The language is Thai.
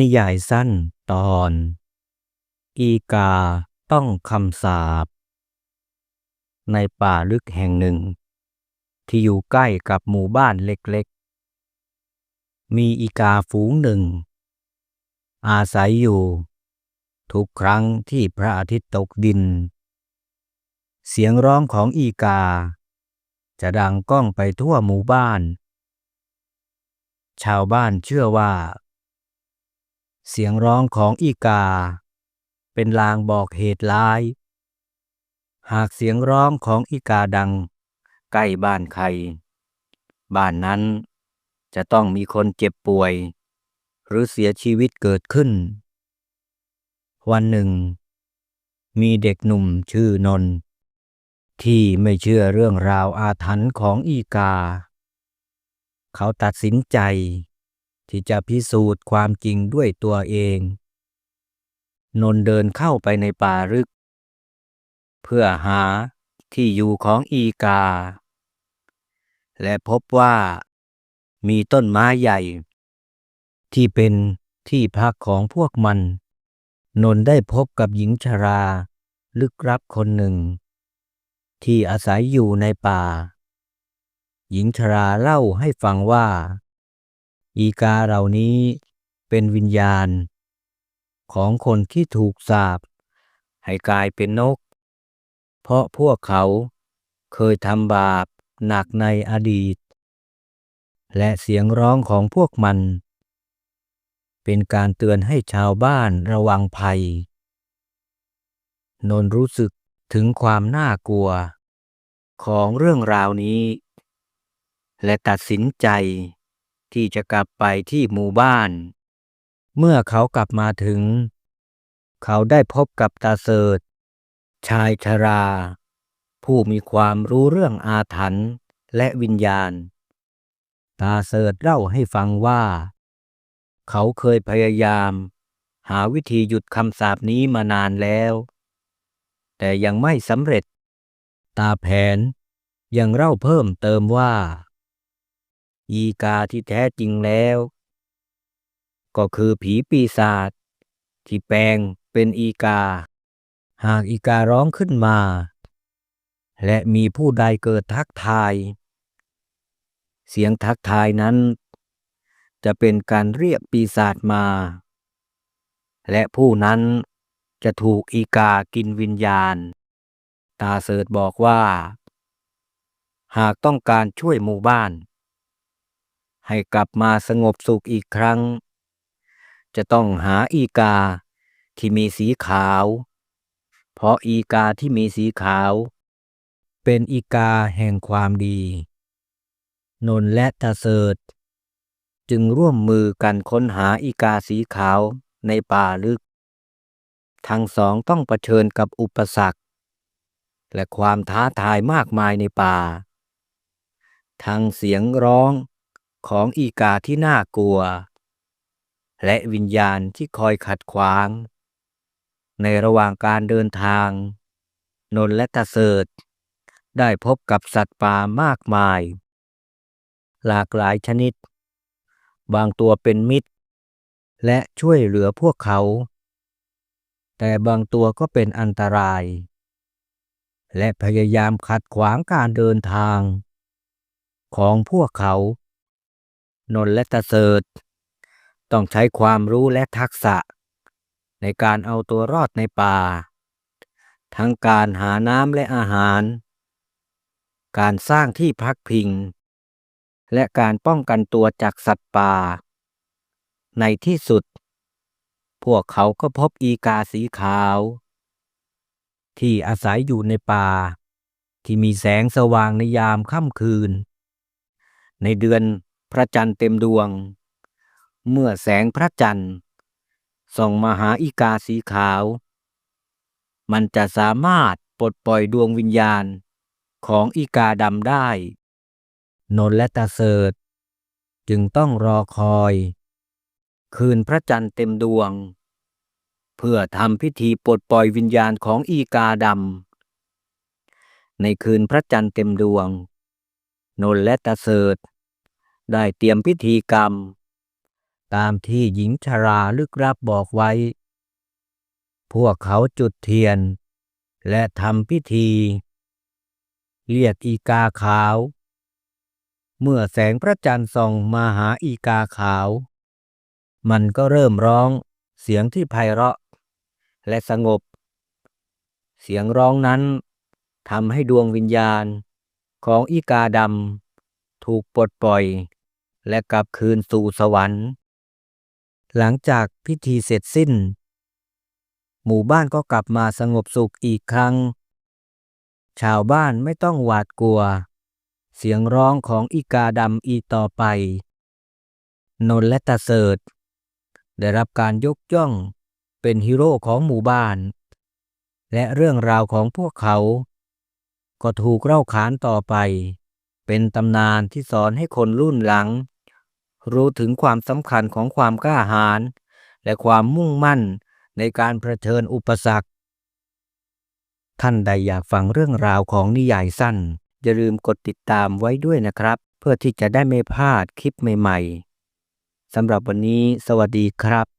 นิยายสั้นตอน อีกาต้องคำสาปในป่าลึกแห่งหนึ่ง ที่อยู่ใกล้กับหมู่บ้านเล็กๆ มีอีกาฝูงหนึ่ง อาศัยอยู่ ทุกครั้งที่พระอาทิตย์ตกดิน เสียงร้องของอีกา จะดังก้องไปทั่วหมู่บ้าน ชาวบ้านเชื่อว่า เสียงร้องของอีกา เป็นลางบอกเหตุร้าย หากเสียงร้องของอีกาดัง ใกล้บ้านใคร บ้านนั้นจะต้องมีคนเจ็บป่วย หรือเสียชีวิตเกิดขึ้น วันหนึ่ง มีเด็กหนุ่มชื่อนนท์ที่ไม่เชื่อเรื่องราวอาถรรพ์ของอีกา เขาตัดสินใจ ที่จะพิสูจน์ความจริงด้วยตัวเอง นนท์เดินเข้าไปในป่าลึก เพื่อหาที่อยู่ของอีกา และพบว่ามีต้นไม้ใหญ่ ที่เป็นที่พักของพวกมัน นนท์ได้พบกับหญิงชราลึกลับคนหนึ่ง ที่อาศัยอยู่ในป่า หญิงชราเล่าให้ฟังว่า อีกาเหล่านี้เป็นวิญญาณ ของคนที่ถูกสาปให้กลายเป็นนก เพราะพวกเขาเคยทำบาปหนักในอดีต และเสียงร้องของพวกมัน เป็นการเตือนให้ชาวบ้านระวังภัย นนท์รู้สึกถึงความน่ากลัว ของเรื่องราวนี้ และตัดสินใจ ที่จะกลับไปที่หมู่บ้าน เมื่อเขากลับมาถึง เขาได้พบกับตาเสิร์ตชายชรา ผู้มีความรู้เรื่องอาถรรพ์และวิญญาณ ตาเสิร์ตเล่าให้ฟังว่า เขาเคยพยายาม หาวิธีหยุดคำสาปนี้มานานแล้ว แต่ยังไม่สำเร็จ ตาแผนยังเล่าเพิ่มเติมว่า อีกาที่แท้จริงแล้ว ก็คือผีปีศาจที่แปลงเป็นอีกา หากอีการ้องขึ้นมา และมีผู้ใดเกิดทักทาย เสียงทักทายนั้น จะเป็นการเรียกปีศาจมา และผู้นั้นจะถูกอีกากินวิญญาณ ตาเสิร์ตบอกว่า หากต้องการช่วยหมู่บ้าน ให้กลับมาสงบสุขอีกครั้ง จะต้องหาอีกาที่มีสีขาว เพราะอีกาที่มีสีขาว เป็นอีกาแห่งความดี นนท์และตาเสิร์ตจึงร่วมมือกันค้นหาอีกาสีขาวในป่าลึก ทั้งสองต้องเผชิญกับอุปสรรค และความท้าทายมากมายในป่า ทั้งเสียงร้อง ของอีกาที่น่ากลัว และวิญญาณที่คอยขัดขวาง ในระหว่างการเดินทาง นนและตาเสิร์ตได้พบกับสัตว์ป่ามากมาย หลากหลายชนิด บางตัวเป็นมิตร และช่วยเหลือพวกเขา แต่บางตัวก็เป็นอันตราย และพยายามขัดขวางการเดินทาง ของพวกเขา นนและตาเสิร์ตต้องใช้ความรู้และทักษะ ในการเอาตัวรอดในป่า ทั้งการหาน้ำและอาหาร การสร้างที่พักพิง และการป้องกันตัวจากสัตว์ป่า ในที่สุด พวกเขาก็พบอีกาสีขาว ที่อาศัยอยู่ในป่า ที่มีแสงสว่างในยามค่ำคืน ในเดือน ระจันทร์เต็มดวง เมื่อแสงพระจันทร์ส่องมาหาอีกาสีขาว มันจะสามารถปลดปล่อยดวงวิญญาณของอีกาดำได้ นนและตาเสิร์ตจึงต้องรอคอย คืนพระจันทร์เต็มดวง เพื่อทำพิธีปลดปล่อยวิญญาณของอีกาดำในคืนพระจันทร์เต็มดวง นนและตาเสิร์ต ได้เตรียมพิธีกรรม ตามที่หญิงชราลึกลับบอกไว้ พวกเขาจุดเทียน และทำพิธี เรียกอีกาขาว เมื่อแสงพระจันทร์ส่องมาหาอีกาขาว มันก็เริ่มร้องเสียงที่ไพเราะ และสงบ เสียงร้องนั้นทำให้ดวงวิญญาณของอีกาดำถูกปลดปล่อย และกลับคืนสู่สวรรค์ หลังจากพิธีเสร็จสิ้น หมู่บ้านก็กลับมาสงบสุขอีกครั้ง ชาวบ้านไม่ต้องหวาดกลัว เสียงร้องของอีกาดำอีต่อไป นนท์และตาเสิร์ตได้รับการยกย่องเป็นฮีโร่ของหมู่บ้าน และเรื่องราวของพวกเขา ก็ถูกเล่าขานต่อไป เป็นตำนานที่สอนให้คนรุ่นหลัง รู้ถึงความสำคัญของความกล้าหาญและความมุ่งมั่นในการเผชิญอุปสรรค ท่านใดอยากฟังเรื่องราวของนิยายสั้น อย่าลืมกดติดตามไว้ด้วยนะครับ เพื่อที่จะได้ไม่พลาดคลิปใหม่ ๆสำหรับวันนี้ สวัสดีครับ